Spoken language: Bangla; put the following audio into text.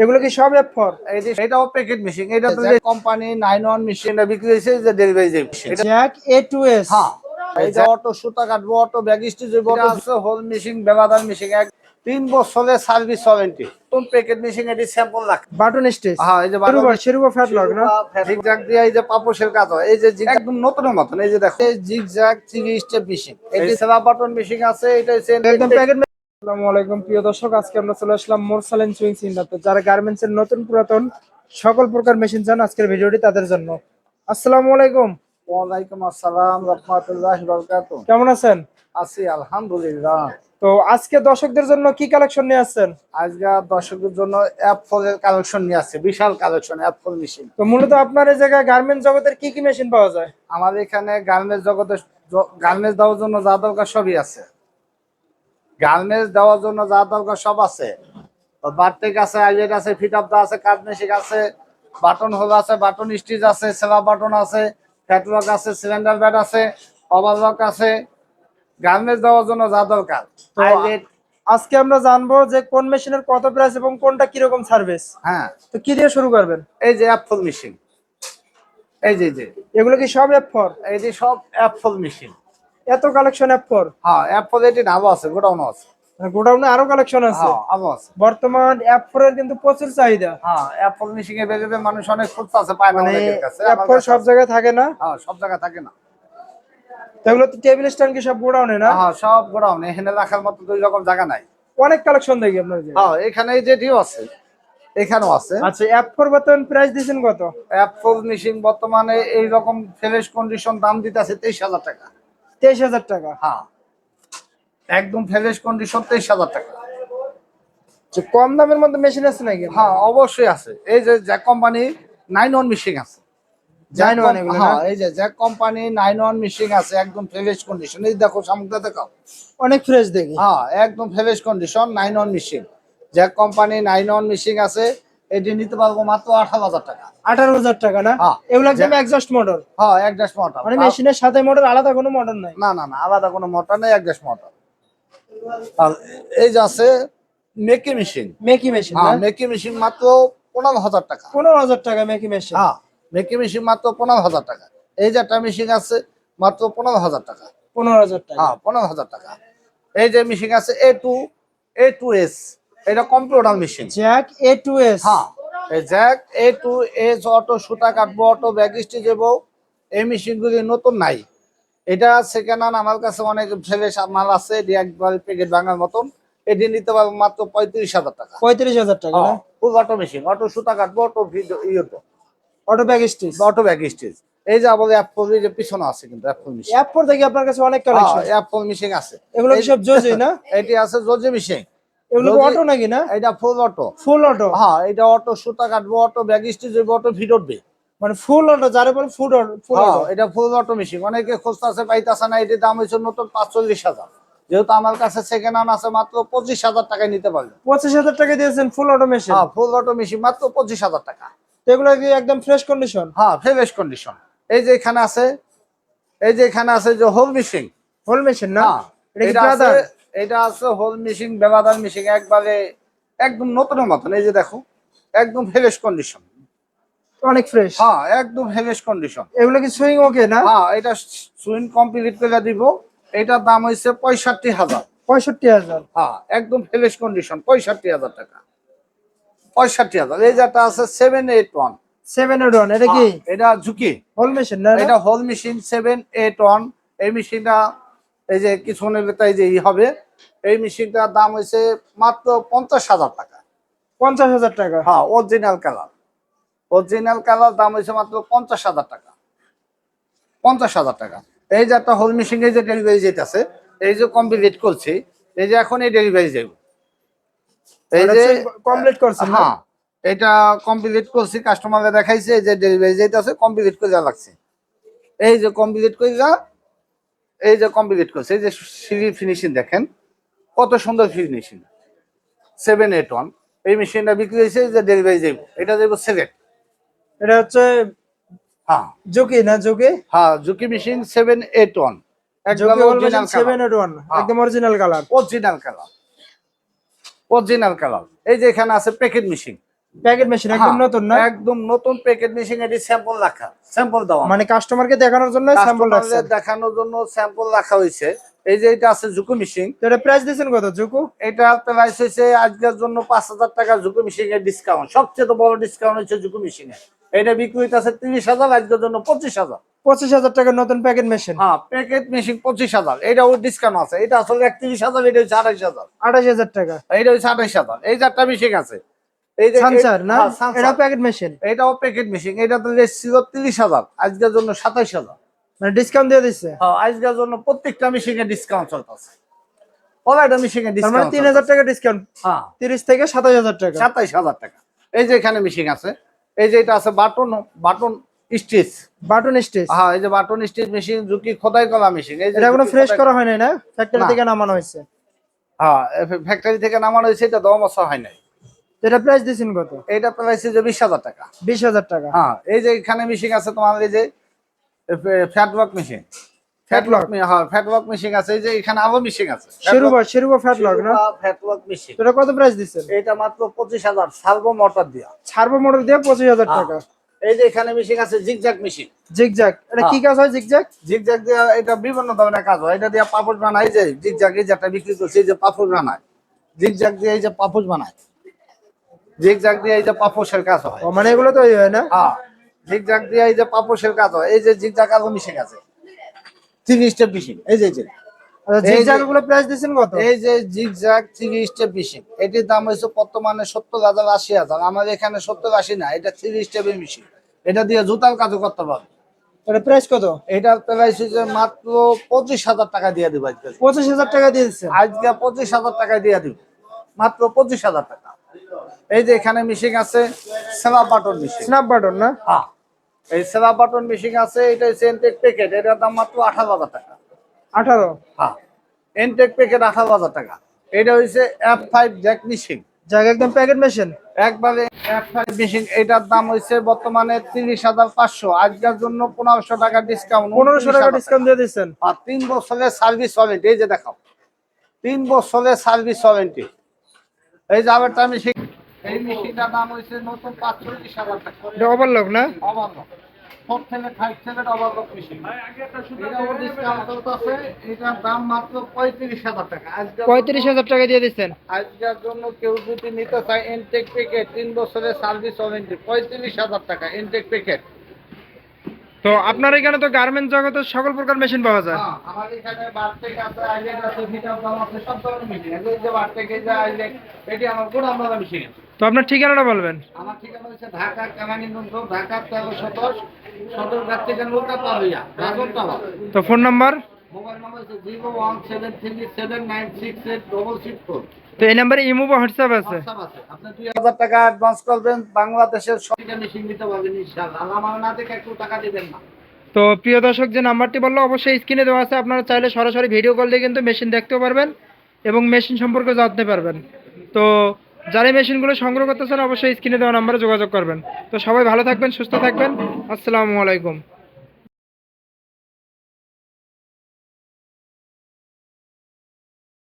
এগুলো কি সব এফ ফর এই এটাও প্যাকেট মেশিন এটা তো কোম্পানি নাইন ওয়ান মেশিন বিক্রি হয়েছে যে delivery Jack A two S হ্যাঁ। এই অটো সুতা কাটবো অটো ব্যাগ স্টিচ আছে হোল মেশিন বেবাদার মেশিন এক তিন বছরের সার্ভিস ওয়ারেন্টি কোন প্যাকেট মেশিন এটি স্যাম্পল রাখ? বাটন স্টেজ হ্যাঁ এই যে শিরুবা ফ্যাট না? জিগজাগ দিয়ে এই যে পাপোশের কাজ হয়। এই যে একদম নতুনের মতন এই যে দেখো। এই জিগজাগ থ্রি স্টেপ মেশিন সেলা বাটন মেশিন আছে এটা একদম প্যাকেট আসসালামু আলাইকুম। প্রিয় দর্শক আজকে আমরা চলে আসলাম মোরসালেন সুইং সিন্ডাতে যারা গার্মেন্টস এর নতুন পুরাতন সকল প্রকার মেশিন চান আজকের ভিডিওটি তাদের জন্য। আসসালামু আলাইকুম। ওয়ালাইকুম আসসালাম রহমতুল্লাহ বরকাতুহ কেমন আছেন? আছি আলহামদুলিল্লাহ। তো আজকে দর্শকদের জন্য কি কালেকশন নিয়ে আসছেন? আজকে দর্শকদের জন্য অ্যাপলের কালেকশন নিয়ে আসছে বিশাল কালেকশন অ্যাপল মেশিন তো মূলত আপনার এই জায়গায় গার্মেন্টস জগতের কি কি মেশিন পাওয়া যায়? আমাদের এখানে গার্মেন্টস জগতে গার্মেন্টস দেওয়ার জন্য যা দরকার সবই আছে। গার্মেন্টস দেওয়ার জন্য যা দরকার সব আছে। বারটেক আছে আইলেট আছে ফিট আপ আছে মেশিন আছে বাটন হোল আছে বাটন স্টিচ আছে সেলা বাটন আছে ক্যাটলগ আছে সিলিন্ডার ব্যাট আছে ওভারলক আছে। গার্মেন্টস দেওয়ার জন্য যা দরকার। আইলেট। আজকে আমরা জানব যে কোন মেশিনের কত প্রাইস এবং কোনটা কীরকম সার্ভিস হ্যাঁ। তো কি দিয়ে শুরু করবেন? এই যে অ্যাপল মেশিন এই যে যে। এগুলো কি সব এফ ফর এই যে সব অ্যাপল মেশিন এত কালেকশন এফ ফর হ্যাঁ অ্যাপল এটি নামও আছে গোডাউনও আছে। গোডাউনে আরও কালেকশন আছে? হ্যাঁ আছে। বর্তমান অ্যাপ ফোর এর কিন্তু প্রচুর চাহিদা। হ্যাঁ অ্যাপল মেশিন এর বেজে মানুষ অনেক খুঁজতে আছে পায় না মানে অনেকের কাছে। এফ আমার ফোর সব জায়গায় থাকে না? হ্যাঁ সব জায়গায় থাকে না। তো এগুলো তো টেবিল স্ট্যান্ড কি সব গোডাউনে না? হ্যাঁ সব গোডাউনে এখানে রাখার মতো দুই রকম জায়গা নাই। অনেক কালেকশন দেখি আপনার যে। হ্যাঁ এখানে এই যেটিও আছে এখানেও আছে। আচ্ছা অ্যাপ ফোর বর্তমান প্রাইস দিয়েছেন কত? অ্যাপ অ্যাপল মেশিন বর্তমানে এই রকম ফ্রেশ কন্ডিশন দাম দিতেছে তেইশ হাজার টাকা। তেইশ হাজার টাকা। হ্যাঁ। একদম ফ্রেশ কন্ডিশন তেইশ হাজার টাকা। কম দামের মধ্যে মেশিন আছে নাকি? হ্যাঁ অবশ্যই আছে। এই যে Jack company nine one machine আছে। জ্যাক Nine one কোম- এগুলো না? হ্যাঁ এই যে Jack company nine one machine আছে একদম ফ্রেশ কন্ডিশন এই দেখো সামগ্রী দেখাও। অনেক ফ্রেশ দেখি। হ্যাঁ একদম fresh condition nine one machine Jack company nine one machine আছে এটি নিতে পারব মাত্র আঠারো হাজার টাকা। আঠারো হাজার টাকা না? হ্যাঁ। এগুলো একদম এক্সস্ট মোটর হ্যাঁ এক ড্যাশ মোটর মানে মেশিনের সাথে মোটর আলাদা কোনো মোটর নাই। না না না আলাদা কোনো মোটর নেই এক ড্যাশ মোটর আর এই যে আছে মেকি মেশিন মেকি মেশিন হ্যাঁ মেকি মেশিন মাত্র পনেরো হাজার টাকা। পনেরো হাজার টাকা মেকি মেশিন হ্যাঁ মেকি মেশিন মাত্র পনেরো হাজার টাকা। এই যে একটা মেশিন আছে মাত্র পনেরো হাজার টাকা। পনেরো হাজার টাকা। হ্যাঁ পনেরো হাজার টাকা। এই যে মেশিন আছে A two A two S এটা computer machine. Jack A two S. হ্যাঁ এই Jack A two S auto সুতা কাটবো অটো ব্যাগ স্টিচ দেবো। এই মেশিনগুলি নতুন নাই। এটা সেকেন্ড হ্যান্ড আমার কাছে অনেক ফ্রেশ মাল আছে এটি একবার প্যাকেট ভাঙার মতন। এটি নিতে পারব মাত্র পঁয়ত্রিশ হাজার টাকা। পঁয়ত্রিশ হাজার টাকা ফুল অটো মেশিন অটো সুতা কাটবো auto ইয়েটো auto back stitch auto back stitch এই যে আমাদের অ্যাপল যে পিছনে আছে কিন্তু অ্যাপল মেশিন অ্যাপ ফোর থেকে আপনার কাছে অনেক কালেকশন অ্যাপল মেশিন আছে। এগুলো সব জোজই না? এটি আছে জজি মেশিন এগুলো অটো নাকি না? এটা ফুল অটো ফুল অটো হ্যাঁ এটা অটো সুতা কাটবো অটো ব্যাগ স্টিচ অটো ভিড উঠবে। মানে ফুল অটো যারে বলে ফুল অটো এটা ফুল অটো মেশিন অনেকে খুঁজতেছে পাইতেছে না এটির দাম হয়েছে নতুন পাঁচচল্লিশ হাজার। যেহেতু আমার কাছে সেকেন্ড হ্যান্ড আছে মাত্র পঁচিশ হাজার টাকায় নিতে পারবে পঁচিশ হাজার টাকা দিয়েছেন ফুল অটো মেশিন হ্যাঁ ফুল অটো মেশিন মাত্র পঁচিশ হাজার টাকা। এগুলো কি একদম ফ্রেশ কন্ডিশন হ্যাঁ ফ্রেশ কন্ডিশন এই যে এখানে আছে এই যে এখানে আছে যে হোল মেশিন হোল মেশিন না? হ্যাঁ, এটা এটা আছে? এটা হোল মেশিন বেবাদার মেশিন একবারে একদম নতুনের মতন এই যে দেখো একদম ফ্রেশ কন্ডিশন অনেক ফ্রেশ হ্যাঁ একদম ফ্রেশ কন্ডিশন এগুলো কি সুইং ওকে না? হ্যাঁ এটা সুইং কমপ্লিট করে দিব। এটার দাম হয়েছে পঁয়ষট্টি হাজার। পঁয়ষট্টি হাজার? হ্যাঁ একদম ফ্রেশ কন্ডিশন পঁয়ষট্টি হাজার টাকা। পঁয়ষট্টি হাজার। এই যেটা আছে seven eight one seven eight one এটা কি? এটা ঝুঁকি। হোল মেশিন না এটা? Hole machine seven eight one এই মেশিনটা এই যে ভেতরে এই যে ই হবে এই মেশিনটার দাম হয়েছে মাত্র পঞ্চাশ হাজার টাকা। পঞ্চাশ হাজার টাকা? হ্যাঁ অরিজিনাল কালার অরিজিনাল কালার দাম হয়েছে মাত্র পঞ্চাশ হাজার টাকা। পঞ্চাশ হাজার টাকা। এই যে একটা হোল মেশিন এই যে ডেলিভারি যেতেছে এই যে কমপ্লিট করছি এই যে এখন এই ডেলিভারি যাবে এই যে কমপ্লিট করছেন না? হ্যাঁ এটা কমপ্লিট করছি কাস্টমারকে দেখাইছে এই যে ডেলিভারি যেতেছে কমপ্লিট করে দেওয়া লাগছে। এই যে কমপ্লিট করে দেওয়া এই যে কমপ্লিট করছে এই যে সিঁড়ি ফিনিশিং দেখেন কত সুন্দর ফিনিশিং সেভেন এইট ওয়ান এই মেশিনটা বিক্রি হয়েছে যে ডেলিভারি যাইব এটা যাইব সিলেট এটা হচ্ছে হ্যাঁ। জুকি না জুকি হ্যাঁ Juki machine seven eight one seven eight one একদম original colour original colour original colour এই যে এখানে আছে প্যাকেট মেশিন প্যাকেট মেশিন একদম হ্যাঁ, নতুন না? একদম নতুন প্যাকেট মেশিন এটি স্যাম্পল রাখা স্যাম্পল দেওয়া। মানে কাস্টমারকে দেখানোর জন্য স্যাম্পল কাস্টমারদের দেখানোর জন্য স্যাম্পল রাখা হয়েছে। এই যে এটা আছে জুকু মেশিন তো এটা প্রাইস দিয়েছেন কত জুকু এটা প্রাইস হয়েছে আজকের জন্য পাঁচ হাজার টাকা জুকু মেশিন এর ডিসকাউন্ট সবচেয়ে বড় ডিসকাউন্ট হচ্ছে জুকু মেশিনে এটা বিক্রি তিরিশ হাজার আজকের জন্য পঁচিশ হাজার। পঁচিশ হাজার টাকার নতুন প্যাকেট মেশিন হ্যাঁ প্যাকেট মেশিন পঁচিশ হাজার। এটা ওর ডিসকাউন্ট আছে। এটা আসলে একত্রিশ হাজার এটা হচ্ছে আঠাইশ হাজার। আঠাশ হাজার টাকা। এটা হচ্ছে আঠাইশ হাজার। এই চারটা মেশিন আছে। এই যে সানসার না? হ্যাঁ, এটা প্যাকেট মেশিন এটাও প্যাকেট মেশিন এটা তো রেট ছিল তিরিশ হাজার আজকের জন্য সাতাইশ হাজার। মানে ডিসকাউন্ট দিয়ে দিচ্ছে হ্যাঁ আজকের জন্য প্রত্যেকটা মেশিনে ডিসকাউন্ট চলতেছে। প্রত্যেকটা মেশিনে ডিসকাউন্ট তিন হাজার টাকা ডিসকাউন্ট হ্যাঁ। তিরিশ থেকে হাজার টাকা। সাতাইশ হাজার টাকা। এই যে এখানে মেশিন আছে। এই যে এটা আছে button button stitch button stage হ্যাঁ এই যে বাটন স্টিচ মেশিন ঝুঁকি খোদাই করা মেশিন এই যে এটা এখনও ফ্রেশ করা হয় নাই না? ফ্যাক্টরি থেকে নামানো হয়েছে। হ্যাঁ ফ্যাক্টরি থেকে নামানো হয়েছে এটা দশ বছর হয় নাই। এটা প্রাইস দিয়েছেন কত? এইটা প্রাইস যে বিশ হাজার টাকা। বিশ হাজার টাকা। হ্যাঁ এই যে এখানে মেশিন আছে তোমার এই যে ফ্যাট ওয়ার্ক মেশিন ফ্যাট? হ্যাঁ ফ্যাট মেশিন আছে। এই যে এখানে আরও মেশিন আছে। শেরুবা শেরুবা ফ্যাট লক না? ফ্যাট ওয়ার্ক মেশিন এটা কত প্রাইস দিচ্ছেন? এটা মাত্র পঁচিশ হাজার সার্ভো মোটর দিয়া। দিয়ে হ্যাঁ। টাকা। এই যে এখানে মেশিন আছে জিগজ্যাগ মেশিন জিগজ্যাগ এটা কি হ্যাঁ। কাজ হয় জিগজ্যাগ জিগজ্যাগ দিয়ে এটা বিভিন্ন ধরনের কাজ হয়। এটা দিয়ে পাপড় বানায় যে জিগজ্যাগ এই বিক্রি করছে এই যে পাপড় বানায়। জিগজ্যাগ দিয়ে এই যে পাপড় বানায়। জিগজ্যাগ দিয়ে এই যে পাপোশের কাজ হয়। মানে এগুলো তো হয় না? হ্যাঁ দিয়ে এই যে পাপোশের কাজ হয়। এই যে মিশে গেছে। থ্রি স্টেপ মেশিন এই যে যে। আচ্ছা এই যে- থ্রি স্টেপ মেশিন এটির দাম হয়েছে বর্তমানে সত্তর হাজার আশি হাজার। আমার এখানে সত্তর আশি না এটা থ্রি স্টেপের মেশিন এটা দিয়ে জুতার কাজও করতে পারবে। এটা প্রাইস কত? এটার প্রাইস হচ্ছে মাত্র পঁচিশ হাজার টাকা দিয়ে দিব আজকে। পঁচিশ হাজার টাকা দিয়ে আজকে পঁচিশ হাজার টাকা দিয়ে দিব। মাত্র পঁচিশ হাজার টাকা। এই যে এখানে মেশিন আছে সেলা বাটন মেশিন স্ন্যাপ বাটন না? হ্যাঁ। এই সেলা বাটন মেশিন আছে এটা হচ্ছে এনটেক প্যাকেট এটার দাম মাত্র আঠারো হাজার টাকা। আঠারো? হ্যাঁ। এনটেক প্যাকেট আঠারো হাজার টাকা। এটা হচ্ছে এফ ফাইভ জ্যাক মেশিন জায়গা একদম প্যাকেট মেশিন একবারে এফ ফাইভ মেশিন এটার দাম হচ্ছে বর্তমানে তিরিশ হাজার পাঁচশো। আজকের জন্য পনেরোশো টাকা ডিসকাউন্ট পনেরোশো টাকা ডিসকাউন্ট দিয়ে দিচ্ছেন। আর তিন বছরের সার্ভিস ওয়ারেন্টি এই যে দেখাও। তিন বছরের সার্ভিস ওয়ারেন্টি এই যে আবার মেশিন এই মেশিনটার দাম হয়েছে নতুন পাঁচচল্লিশ হাজার টাকা এটা ওভারলক না? অবাধ ফোর থেকে ফাইভ থেকে অবাধ মেশিন এটাও ডিসকাউন্ট চলতেছে এটার দাম মাত্র পঁয়ত্রিশ হাজার টাকা। আজকে পঁয়ত্রিশ হাজার টাকা দিয়ে দিচ্ছেন। আজকের জন্য কেউ যদি নিতে চায় ইনটেক প্যাকেট তিন বছরের সার্ভিস ওয়ারেন্টি পঁয়ত্রিশ হাজার টাকা ইনটেক প্যাকেট তো আপনার এখানে তো গার্মেন্ট জগতের সকল প্রকার মেশিন পাওয়া যায়। হ্যাঁ, আমার এখানে বারটেক আছে আছে ভিটাম আছে সব ধরনের মেশিন আছে এই যে বারটেক এই যে এটি আমার গোড়া আমরা মেশিন তো আপনার ঠিকানাটা বলবেন। আমার ঠিকানা হচ্ছে ঢাকা কেমানিগঞ্জ ঢাকা তেরো সদর সদর ঘাট থেকে নৌকা পাবিয়া রাজন তো ফোন নাম্বার তো এই নাম্বারে ইমো বা হোয়াটসঅ্যাপ আছে? আপনি টাকা অ্যাডভান্স করবেন বাংলাদেশের সবটা মেশিন নিতে ইনশাআল্লাহ আমার না থেকে একটু টাকা দিবেন না। তো প্রিয় দর্শক যে নাম্বারটি বলল অবশ্যই স্ক্রিনে দেওয়া আছে। আপনারা চাইলে সরাসরি ভিডিও কল দিয়ে কিন্তু মেশিন দেখতেও পারবেন এবং মেশিন সম্পর্কে জানতে পারবেন। তো যারা মেশিনগুলো সংগ্রহ করতে চান অবশ্যই স্ক্রিনে দেওয়া নাম্বারে যোগাযোগ করবেন। তো সবাই ভালো থাকবেন সুস্থ থাকবেন। আসসালামু আলাইকুম।